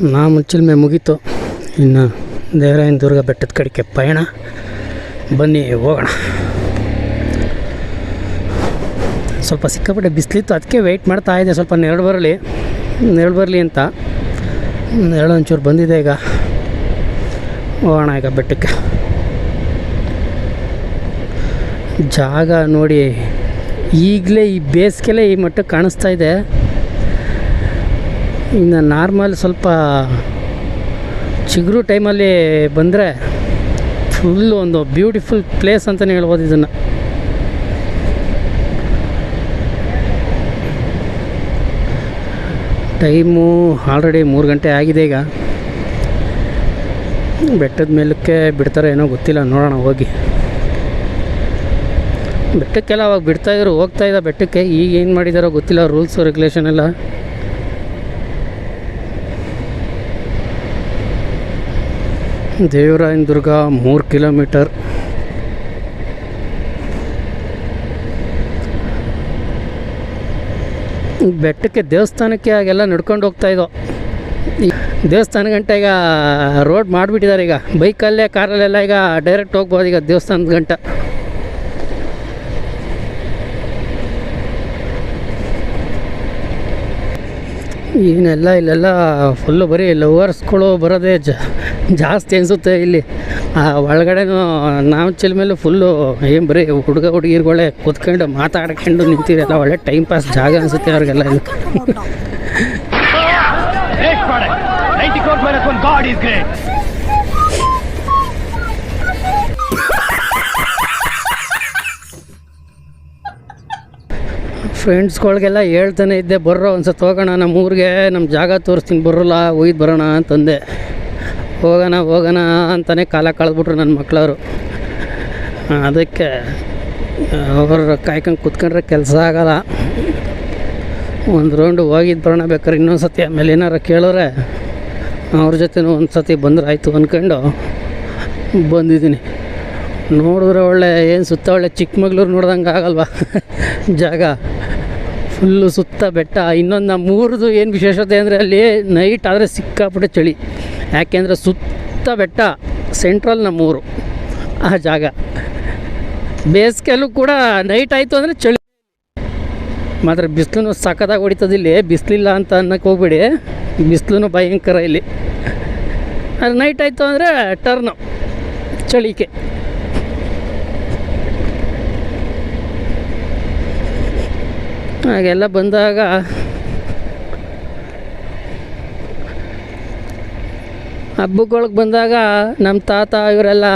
ನಾ ಮೇಲೆ ಮುಗೀತು. ಇನ್ನು ದೇವರಾಯನ ದುರ್ಗ ಬೆಟ್ಟದ ಕಡೆಗೆ ಪಯಣ. ಬನ್ನಿ, ಹೋಗೋಣ. ಸ್ವಲ್ಪ ಸಿಕ್ಕಾಪಟ್ಟೆ ಬಿಸಿಲಿತ್ತು, ಅದಕ್ಕೆ ವೆಯ್ಟ್ ಮಾಡ್ತಾ ಇದೆ ಸ್ವಲ್ಪ ನೆರಳು ಬರಲಿ. ನೆರಳು ಬರಲಿ ಅಂತ. ನೆರಳು ಒಂಚೂರು ಬಂದಿದೆ ಈಗ. ಹೋಗೋಣ ಈಗ ಬೆಟ್ಟಕ್ಕೆ. ಜಾಗ ನೋಡಿ ಈಗಲೇ ಈ ಬೇಸಿಗೆಲೇ ಈ ಮಟ್ಟಕ್ಕೆ ಕಾಣಿಸ್ತಾ ಇದೆ. ಇನ್ನು ನಾರ್ಮಲ್ ಸ್ವಲ್ಪ ಚಿಗುರು ಟೈಮಲ್ಲಿ ಬಂದರೆ ಫುಲ್ಲು ಒಂದು ಬ್ಯೂಟಿಫುಲ್ ಪ್ಲೇಸ್ ಅಂತಲೇ ಹೇಳ್ಬೋದು ಇದನ್ನು. ಟೈಮು ಆಲ್ರೆಡಿ ಮೂರು ಗಂಟೆ ಆಗಿದೆ ಈಗ. ಬೆಟ್ಟದ ಮೇಲಕ್ಕೆ ಬಿಡ್ತಾರೆ ಏನೋ ಗೊತ್ತಿಲ್ಲ, ನೋಡೋಣ ಹೋಗಿ. ಬೆಟ್ಟಕ್ಕೆಲ್ಲ ಅವಾಗ ಬಿಡ್ತಾಯಿದ್ರು ಹೋಗ್ತಾ ಇದ್ದ ಬೆಟ್ಟಕ್ಕೆ. ಈಗ ಏನು ಮಾಡಿದಾರೋ ಗೊತ್ತಿಲ್ಲ ರೂಲ್ಸು ರೆಗ್ಯುಲೇಷನ್ ಎಲ್ಲ. ದೇವರಾಯನ ದುರ್ಗ ಮೂರು ಕಿಲೋಮೀಟರ್. ಬೆಟ್ಟಕ್ಕೆ ದೇವಸ್ಥಾನಕ್ಕೆ ಆಗೆಲ್ಲ ನಡ್ಕೊಂಡು ಹೋಗ್ತಾ ಇದ್ದೋ ದೇವಸ್ಥಾನ ಗಂಟೆ ಈಗ ರೋಡ್ ಮಾಡಿಬಿಟ್ಟಿದ್ದಾರೆ ಈಗ. ಬೈಕಲ್ಲೇ ಕಾರಲ್ಲೆಲ್ಲ ಈಗ ಡೈರೆಕ್ಟ್ ಹೋಗ್ಬೋದು ಈಗ ದೇವಸ್ಥಾನದ ಗಂಟ. ಏನೆಲ್ಲ ಇಲ್ಲೆಲ್ಲ ಫುಲ್ಲು ಬರೀ ಲವರ್ಸ್ಗಳು ಬರೋದೇ ಜಾಸ್ತಿ ಅನಿಸುತ್ತೆ ಇಲ್ಲಿ ಆ, ಒಳಗಡೆನೂ ನಾವು ಚಿಲ್ ಮೇಲೆ ಫುಲ್ಲು ಏನು ಬರೀ ಹುಡುಗ ಹುಡುಗಿರುಗಳೇ ಕೂತ್ಕೊಂಡು ಮಾತಾಡ್ಕೊಂಡು ನಿಂತಿರಲ್ಲ ಒಳ್ಳೆ ಟೈಮ್ ಪಾಸ್ ಜಾಗ ಅನಿಸುತ್ತೆ ಅವ್ರಿಗೆಲ್ಲ ಇದು Great product. 90 crores minus one. God is great. ಫ್ರೆಂಡ್ಸ್ಗಳಿಗೆಲ್ಲ ಹೇಳ್ತಾನೆ ಇದ್ದೆ, ಬರ್ರೋ ಒಂದ್ಸತಿ ಹೋಗೋಣ ನಮ್ಮ ಊರಿಗೆ, ನಮ್ಮ ಜಾಗ ತೋರಿಸ್ತೀನಿ ಬರೋಲ್ಲ ಒಯ್ದು ಬರೋಣ ಅಂತಂದೆ. ಹೋಗೋಣ ಹೋಗೋಣ ಅಂತಲೇ ಕಾಲ ಕಳೆದ್ಬಿಟ್ರು ನನ್ನ ಮಕ್ಕಳವರು ಅದಕ್ಕೆ, ಅವರು ಕಾಯ್ಕೊಂಡು ಕುತ್ಕೊಂಡ್ರೆ ಕೆಲಸ ಆಗೋಲ್ಲ. ಒಂದು ರೌಂಡು ಹೋಗಿದ್ದು ಬರೋಣ ಬೇಕಾದ್ರೆ ಇನ್ನೊಂದು ಸತಿ ಆಮೇಲೆ ಏನಾರು ಕೇಳಿದ್ರೆ ಅವ್ರ ಜೊತೆನೂ ಒಂದು ಸತಿ ಬಂದ್ರೆ ಆಯಿತು ಅಂದ್ಕೊಂಡು ಬಂದಿದ್ದೀನಿ. ನೋಡಿದ್ರೆ ಒಳ್ಳೆ ಏನು ಸುತ್ತ ಒಳ್ಳೆ ಚಿಕ್ಕಮಗ್ಳೂರು ನೋಡ್ದಂಗೆ ಆಗಲ್ವಾ? ಜಾಗ. ಫುಲ್ಲು ಸುತ್ತ ಬೆಟ್ಟ. ಇನ್ನೊಂದು ನಮ್ಮ ಊರದು ಏನು ವಿಶೇಷತೆ ಅಂದರೆ ಅಲ್ಲಿ ನೈಟ್ ಆದರೆ ಸಿಕ್ಕಾಪಟ್ಟೆ ಚಳಿ. ಯಾಕೆಂದರೆ ಸುತ್ತ ಬೆಟ್ಟ ಸೆಂಟ್ರಲ್ ನಮ್ಮೂರು ಆ ಜಾಗ. ಬೇಸಿಗೆಯಲ್ಲೂ ಕೂಡ ನೈಟ್ ಆಯಿತು ಅಂದರೆ ಚಳಿ. ಮಾತ್ರ ಬಿಸಿಲು ಸಖತ್ತಾಗಿ ಹೊಡಿತದೆ ಇಲ್ಲಿ. ಬಿಸಿಲಿಲ್ಲ ಅಂತ ಅನ್ನಕ್ಕೆ ಹೋಗ್ಬೇಡಿ. ಬಿಸಿಲು ಭಯಂಕರ ಇಲ್ಲಿ. ಅದು ನೈಟ್ ಆಯಿತು ಅಂದರೆ ಟರ್ನು ಚಳಿಕೆ ಹಾಗೆಲ್ಲ ಬಂದಾಗ ಹಬ್ಬಗಳಿಗೆ ಬಂದಾಗ ನಮ್ಮ ತಾತ ಇವರೆಲ್ಲ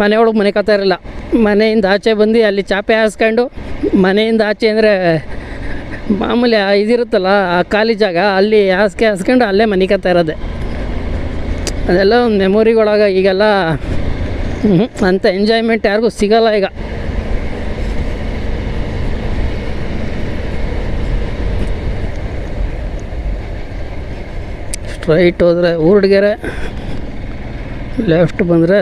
ಮನೆಯೊಳಗೆ ಮನೆ ಕತ್ತಾ ಇರಲ್ಲ. ಮನೆಯಿಂದ ಆಚೆ ಬಂದು ಅಲ್ಲಿ ಚಾಪೆ ಹಾಸ್ಕೊಂಡು ಮನೆಯಿಂದ ಆಚೆ ಅಂದರೆ ಮಾಮೂಲಿ ಇದಿರುತ್ತಲ್ಲ ಆ ಖಾಲಿ ಜಾಗ ಅಲ್ಲಿ ಹಾಸಿಗೆ ಹಾಸ್ಕೊಂಡು ಅಲ್ಲೇ ಮನೆ ಕತ್ತಾ ಇರೋದೆ. ಅದೆಲ್ಲ ಒಂದು ಮೆಮೊರಿಗಳಾಗ ಈಗೆಲ್ಲ ಅಂಥ ಎಂಜಾಯ್ಮೆಂಟ್ ಯಾರಿಗೂ ಸಿಗಲ್ಲ ಈಗ. ಸ್ಟ್ರೈಟ್ ಹೋದರೆ ಊರ್ಡ್ಗೆರೆ ಲೆಫ್ಟ್ ಬಂದರೆ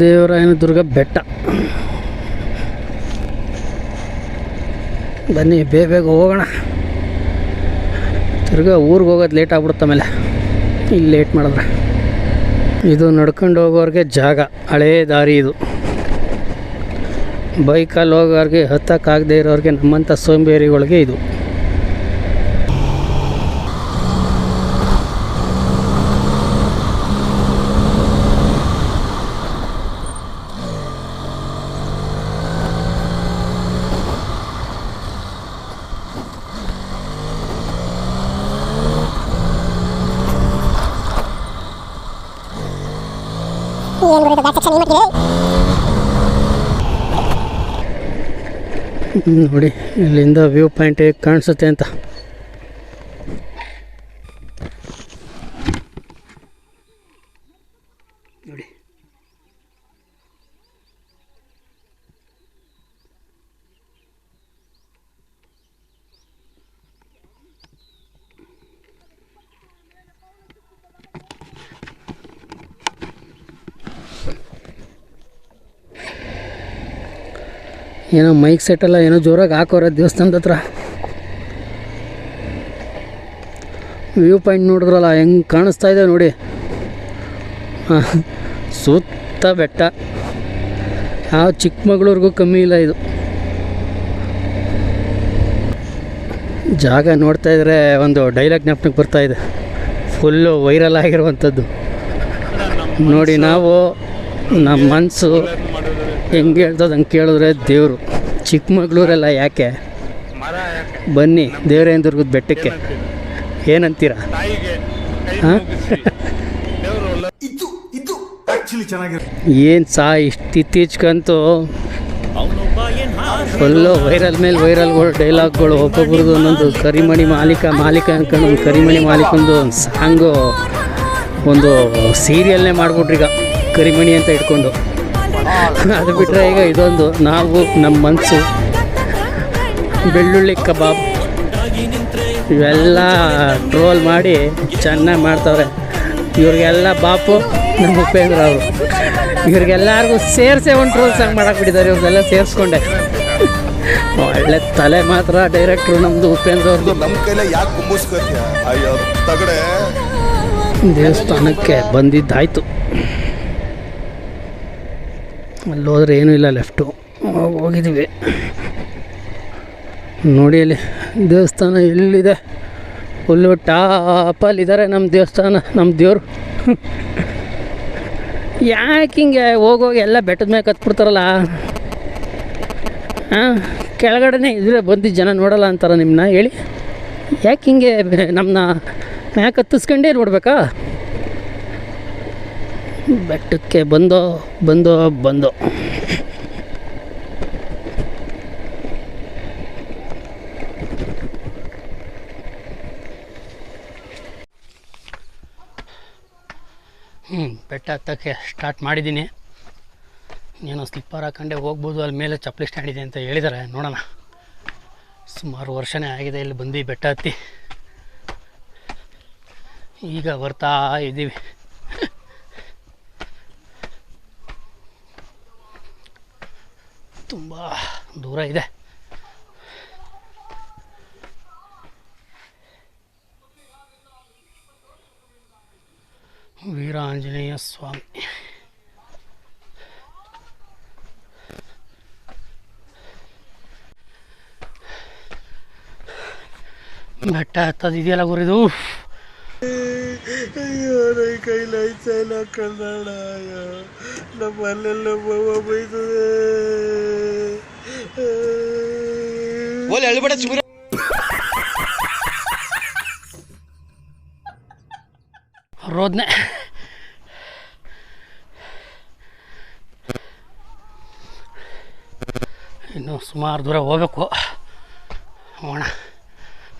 ದೇವರಾಯನ ದುರ್ಗ ಬೆಟ್ಟ. ಬನ್ನಿ, ಬೇಗ ಬೇಗ ಹೋಗೋಣ. ತಿರ್ಗಾ ಊರಿಗೆ ಹೋಗೋದು ಲೇಟ್ ಆಗ್ಬಿಡುತ್ತೆ ಆಮೇಲೆ. ಇಲ್ಲಿ ಲೇಟ್ ಮಾಡಿದ್ರೆ. ಇದು ನಡ್ಕೊಂಡು ಹೋಗೋರಿಗೆ ಜಾಗ, ಹಳೇ ದಾರಿ ಇದು. ಬೈಕಲ್ಲಿ ಹೋಗೋರಿಗೆ, ಹತ್ತಕ್ಕಾಗದೇ ಇರೋರಿಗೆ ನಮ್ಮಂಥ ಸೋಂಬೇರಿಗಳಿಗೆ ಇದು. ಹ್ಮ್, ನೋಡಿ ಇಲ್ಲಿಂದ ವ್ಯೂ ಪಾಯಿಂಟ್ ಹೇಗೆ ಕಾಣಿಸುತ್ತೆ ಅಂತ. ಏನೋ ಮೈಕ್ ಸೆಟ್ಟೆಲ್ಲ ಏನೋ ಜೋರಾಗಿ ಹಾಕೋರ ದೇವಸ್ಥಾನದ ಹತ್ರ. ವ್ಯೂ ಪಾಯಿಂಟ್ ನೋಡಿದ್ರಲ್ಲ, ಹೆಂಗೆ ಕಾಣಿಸ್ತಾ ಇದೆ ನೋಡಿ. ಸುತ್ತ ಬೆಟ್ಟ. ಯಾವ ಚಿಕ್ಕಮಗಳೂರಿಗೂ ಕಮ್ಮಿ ಇಲ್ಲ ಇದು. ಜಾಗ ನೋಡ್ತಾ ಇದ್ರೆ ಒಂದು ಡೈಲಾಗ್ ಜ್ಞಾಪನಕ್ಕೆ ಬರ್ತಾ ಇದೆ. ಫುಲ್ಲು ವೈರಲ್ ಆಗಿರುವಂಥದ್ದು. ನೋಡಿ, ನಾವು ನಮ್ಮ ಮನಸ್ಸು ಹೆಂಗೆ ಹೇಳ್ತದೆ ಹಂಗೆ ಕೇಳಿದ್ರೆ ದೇವರು. ಚಿಕ್ಕಮಗ್ಳೂರೆಲ್ಲ ಯಾಕೆ? ಬನ್ನಿ ದೇವರೇಂದ್ರಗದ ಬೆಟ್ಟಕ್ಕೆ. ಏನಂತೀರ? ಏನು ಸಾ ಇಷ್ಟು ಇತ್ತೀಚೆಗಂತೂ ಫುಲ್ಲು ವೈರಲ್ ಮೇಲೆ ವೈರಲ್ಗಳು ಡೈಲಾಗ್ಗಳು ಒಬ್ಬೊಬ್ರದ್ದು ಒಂದೊಂದು ಕರಿಮಣಿ ಮಾಲೀಕ ಮಾಲೀಕ ಅನ್ಕೊಂಡು ಒಂದು ಕರಿಮಣಿ ಮಾಲೀಕಂದು ಒಂದು ಸಾಂಗು ಒಂದು ಸೀರಿಯಲ್ನೇ ಈಗ ಕರಿಮಣಿ ಅಂತ ಇಟ್ಕೊಂಡು. ಅದು ಬಿಟ್ಟರೆ ಈಗ ಇದೊಂದು ನಾವು ನಮ್ಮ ಮನಸ್ಸು ಬೆಳ್ಳುಳ್ಳಿ ಕಬಾಬ್. ಇವೆಲ್ಲ ಟ್ರೋಲ್ ಮಾಡಿ ಚೆನ್ನಾಗಿ ಮಾಡ್ತವ್ರೆ. ಇವ್ರಿಗೆಲ್ಲ ಬಾಪು ನಮ್ಮ ಉಪೇಂದ್ರ ಅವರು. ಇವ್ರಿಗೆಲ್ಲರಿಗೂ ಸೇರಿಸೇ ಒಂದು ಟ್ರೋಲ್ ಸಾಂಗ್ ಮಾಡಾಕ್ಬಿಟ್ಟಿದ್ದಾರೆ. ಇವ್ರನ್ನೆಲ್ಲ ಸೇರಿಸ್ಕೊಂಡೆ. ಒಳ್ಳೆ ತಲೆ ಮಾತ್ರ ಡೈರೆಕ್ಟ್ರು ನಮ್ಮದು ಉಪೇಂದ್ರ ಅವ್ರದ್ದು ನಮ್ಮ ಕೈಲೇ ಯಾಕೆ ಕುಂಬಿಸ್ಕೊತೀಯ? ಅಯ್ಯೋ ತಗಡೆ. ದೇವಸ್ಥಾನಕ್ಕೆ ಬಂದಿದ್ದಾಯಿತು. ಅಲ್ಲಿ ಹೋದ್ರೆ ಏನೂ ಇಲ್ಲ ಲೆಫ್ಟು ಹೋಗಿದ್ದೀವಿ. ನೋಡಿ ಅಲ್ಲಿ ದೇವಸ್ಥಾನ ಎಲ್ಲಿದೆ? ಫುಲ್ಲು ಟಾಪಲ್ಲಿದ್ದಾರೆ ನಮ್ಮ ದೇವಸ್ಥಾನ ನಮ್ಮ ದೇವರು. ಯಾಕೆ ಹಿಂಗೆ ಹೋಗೋಗಿ ಎಲ್ಲ ಬೆಟ್ಟದ ಮೇಲೆ ಕತ್ಬಿಡ್ತಾರಲ್ಲ? ಹಾಂ, ಕೆಳಗಡೆನೇ ಇದ್ರೆ ಬಂದು ಜನ ನೋಡಲ್ಲ ಅಂತಾರೆ ನಿಮ್ಮನ್ನ ಹೇಳಿ? ಯಾಕೆ ಹಿಂಗೆ ನಮ್ಮನ್ನ ಮ್ಯಾಕೆ ಹತ್ತಿಸ್ಕೊಂಡೇ ನೋಡ್ಬೇಕಾ ಬೆಟ್ಟಕ್ಕೆ ಬಂದೋ ಬಂದೋ ಬಂದೋ. ಹ್ಞೂ ಬೆಟ್ಟ ಹತ್ತಕ್ಕೆ ಸ್ಟಾರ್ಟ್ ಮಾಡಿದ್ದೀನಿ. ಏನೋ ಸ್ಲಿಪ್ಪರ್ ಹಾಕೊಂಡೆ ಹೋಗ್ಬೋದು, ಅಲ್ಲಿ ಮೇಲೆ ಚಪ್ಪಲಿ ಸ್ಟ್ಯಾಂಡ್ ಇದೆ ಅಂತ ಹೇಳಿದ್ದಾರೆ ನೋಡೋಣ. ಸುಮಾರು ವರ್ಷನೇ ಆಗಿದೆ ಇಲ್ಲಿ ಬಂದು ಬೆಟ್ಟ ಹತ್ತಿ. ಈಗ ಬರ್ತಾ ಇದ್ದೀವಿ ತುಂಬ ದೂರ ಇದೆ ವೀರಾಂಜನೇಯ ಸ್ವಾಮಿ ಬೆಟ್ಟ ಹತ್ತದಿದೆಯಲ್ಲ ಗುರಿದು ನನ್ನ ಕೈಲಿ ಇಲ್ಲ ಕನ್ನಡ ಬವ ನಮ್ಮ ಅಲ್ಲೆಲ್ಲ ಬೈತದೆ. ರೋದ್ನೆ. ಇನ್ನು ಸುಮಾರು ದೂರ ಹೋಗ್ಬೇಕು. ಹೋಗೋಣ.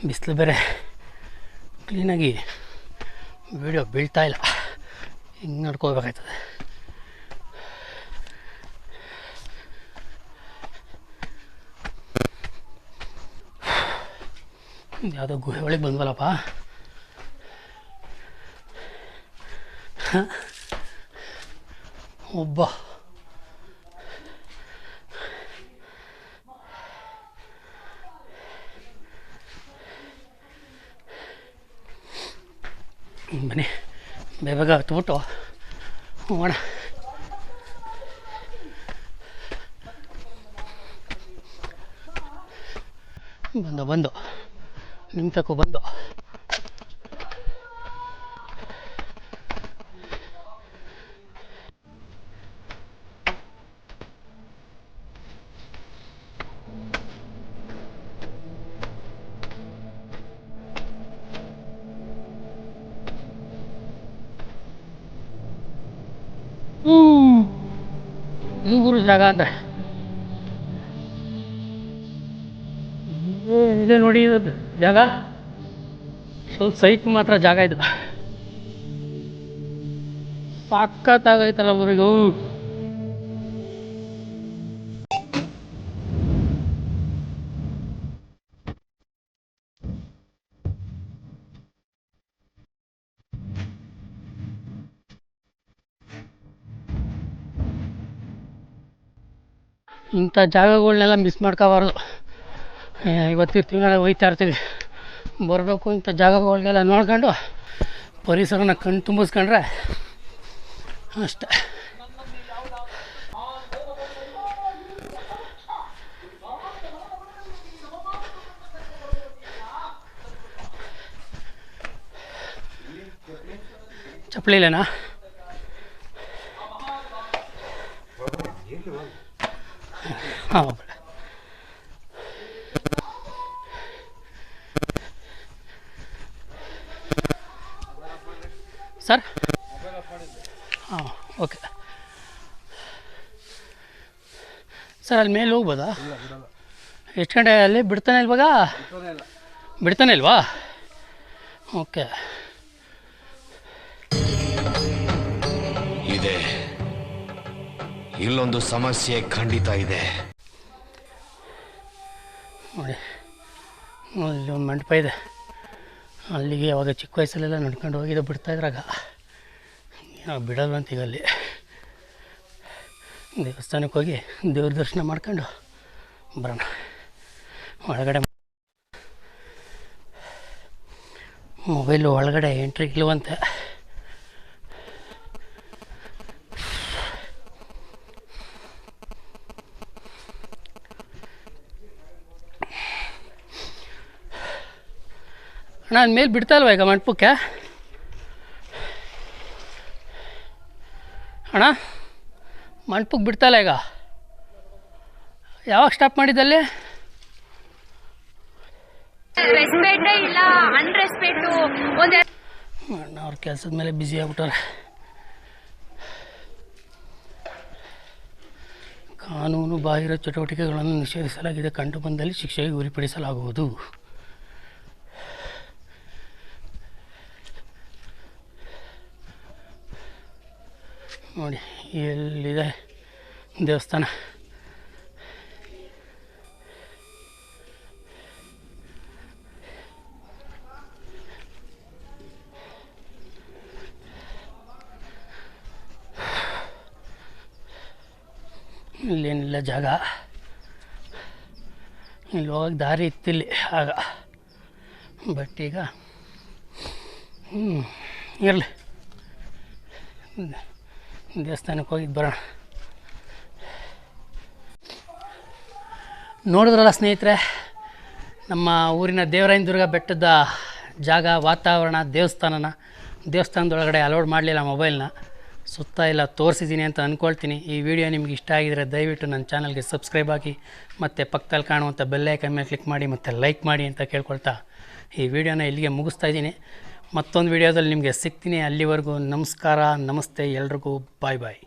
ಬಿಸಿಲು ಬೇರೆ. ಕ್ಲೀನಾಗಿ ವಿಡಿಯೋ ಬೀಳ್ತಾ ಇಲ್ಲ. ಹಿಂಗೆ ನೋಡ್ಕೋಬೇಕಾಯ್ತದೆ ಯಾವುದೋ ಗುಹೆ ಒಳಗೆ ಬಂದ್ವಲ್ಲಪ್ಪ. ಒಬ್ಬ ಬನ್ನಿ ಬೇಗ ಹತ್ಬಿಟ್ಟು ಹೋಗೋಣ. ಬಂದು ಬಂದು. ನಿಮ್ಸಕ್ಕೂ ಬಂದು. ಊರು ಜಾಗ ಅಂತ ಇದೆ ನೋಡಿ ಇದು ಜಾಗ. ಸ್ವಲ್ಪ ಸೈಕ್ ಮಾತ್ರ ಜಾಗ ಇದು. ಸಾಕತ್ತಾಗೈತಲ್ಲ ಊರಿಗೂ. ಇಂಥ ಜಾಗಗಳ್ನೆಲ್ಲ ಮಿಸ್ ಮಾಡ್ಕೋಬಾರ್ದು. ಇವತ್ತಿರ್ತೀವಿ ನಾಳೆ ಹೋಯ್ತಾ ಇರ್ತೀವಿ. ಬರಬೇಕು ಇಂಥ ಜಾಗಗಳಿಗೆಲ್ಲ ನೋಡ್ಕೊಂಡು ಪರಿಸರನ ಕಣ್ಣು ತುಂಬಿಸ್ಕೊಂಡ್ರೆ ಅಷ್ಟೆ. ಚಪ್ಪಲಿ ಸರ್ ಹಾಂ ಓಕೆ ಸರ್ ಅಲ್ಲಿ ಮೇಲೆ ಹೋಗ್ಬೋದಾ? ಎಷ್ಟು ಗಂಟೆ ಅಲ್ಲಿ ಬಿಡ್ತಾನೆ ಇಲ್ವಾಗ? ಬಿಡ್ತಾನೆ ಇಲ್ವಾ? ಓಕೆ ಇದೆ. ಇಲ್ಲೊಂದು ಸಮಸ್ಯೆ ಖಂಡಿತ ಇದೆ. ನೋಡಿ ಅಲ್ಲಿ ಒಂದು ಮಂಟಪ ಇದೆ. ಅಲ್ಲಿಗೆ ಯಾವಾಗ ಚಿಕ್ಕ ವಯಸ್ಸಲ್ಲೆಲ್ಲ ನಡ್ಕೊಂಡು ಹೋಗಿದ್ದು ಬಿಡ್ತಾಯಿದ್ರಾಗ ಇವಾಗ ಅಂತ ಈಗ ಅಲ್ಲಿ. ದೇವಸ್ಥಾನಕ್ಕೆ ಹೋಗಿ ದೇವ್ರ ದರ್ಶನ ಮಾಡ್ಕೊಂಡು ಬರೋಣ. ಒಳಗಡೆ ಮೊಬೈಲು ಒಳಗಡೆ ಎಂಟ್ರಿ ಇಲ್ವಂತೆ. ಅಣ್ಣ ಅಲ್ಲಿ ಮೇಲೆ ಬಿಡ್ತಾ ಇಲ್ವಾ ಈಗ ಮಂಟಪಕ್ಕೆ? ಅಣ್ಣ ಮಂಟಪಕ್ಕೆ ಬಿಡ್ತಾ ಇಲ್ಲ ಈಗ. ಯಾವಾಗ ಸ್ಟಾಪ್ ಮಾಡಿದ್ದಲ್ಲಿ? ಅವ್ರ ಕೆಲಸದ ಮೇಲೆ ಬ್ಯುಸಿ ಆಗ್ಬಿಟ್ಟಾರೆ ಕಾನೂನು ಬಾಹಿರ ಚಟುವಟಿಕೆಗಳನ್ನು ನಿಷೇಧಿಸಲಾಗಿದೆ. ಕಂಡು ಬಂದಲ್ಲಿ ಶಿಕ್ಷೆಗೆ ಗುರಿಪಡಿಸಲಾಗುವುದು ನೋಡಿ ಎಲ್ಲಿದೆ ದೇವಸ್ಥಾನ. ಇಲ್ಲೇನಿಲ್ಲ ಜಾಗ. ಇಲ್ಲಿ ಹೋಗಕ್ಕೆ ದಾರಿ ಇತ್ತಿಲ್ಲಿ ಆಗ. ಬಟ್ ಈಗ ಹ್ಞೂ ಇರಲಿ. ದೇವಸ್ಥಾನಕ್ಕೆ ಹೋಗಿದ್ದು ಬರೋಣ. ನೋಡಿದ್ರಲ್ಲ ಸ್ನೇಹಿತರೆ, ನಮ್ಮ ಊರಿನ ದೇವರಾಯನದುರ್ಗ ಬೆಟ್ಟದ ಜಾಗ, ವಾತಾವರಣ, ದೇವಸ್ಥಾನನ, ದೇವಸ್ಥಾನದೊಳಗಡೆ ಅಲೋಡ್ ಮಾಡಲಿಲ್ಲ ಮೊಬೈಲ್ನ. ಸುತ್ತ ಎಲ್ಲ ತೋರಿಸಿದ್ದೀನಿ ಅಂತ ಅಂದ್ಕೊಳ್ತೀನಿ ಈ ವಿಡಿಯೋ ನಿಮ್ಗೆ ಇಷ್ಟ ಆಗಿದರೆ ದಯವಿಟ್ಟು ನನ್ನ ಚಾನಲ್ಗೆ ಸಬ್ಸ್ಕ್ರೈಬ್ ಆಗಿ, ಮತ್ತು ಪಕ್ಕದಲ್ಲಿ ಕಾಣುವಂಥ ಬೆಲ್ಲೈಕನ್ ಮೇಲೆ ಕ್ಲಿಕ್ ಮಾಡಿ, ಮತ್ತು ಲೈಕ್ ಮಾಡಿ ಅಂತ ಕೇಳ್ಕೊಳ್ತಾ ಈ ವಿಡಿಯೋನ ಇಲ್ಲಿಗೆ ಮುಗಿಸ್ತಾ ಇದ್ದೀನಿ. ಮತ್ತೊಂದು ವಿಡಿಯೋದಲ್ಲಿ ನಿಮಗೆ ಸಿಗ್ತೀನಿ. ಅಲ್ಲಿವರೆಗೂ ನಮಸ್ಕಾರ ನಮಸ್ತೆ ಎಲ್ರಿಗೂ ಬಾಯ್ ಬಾಯ್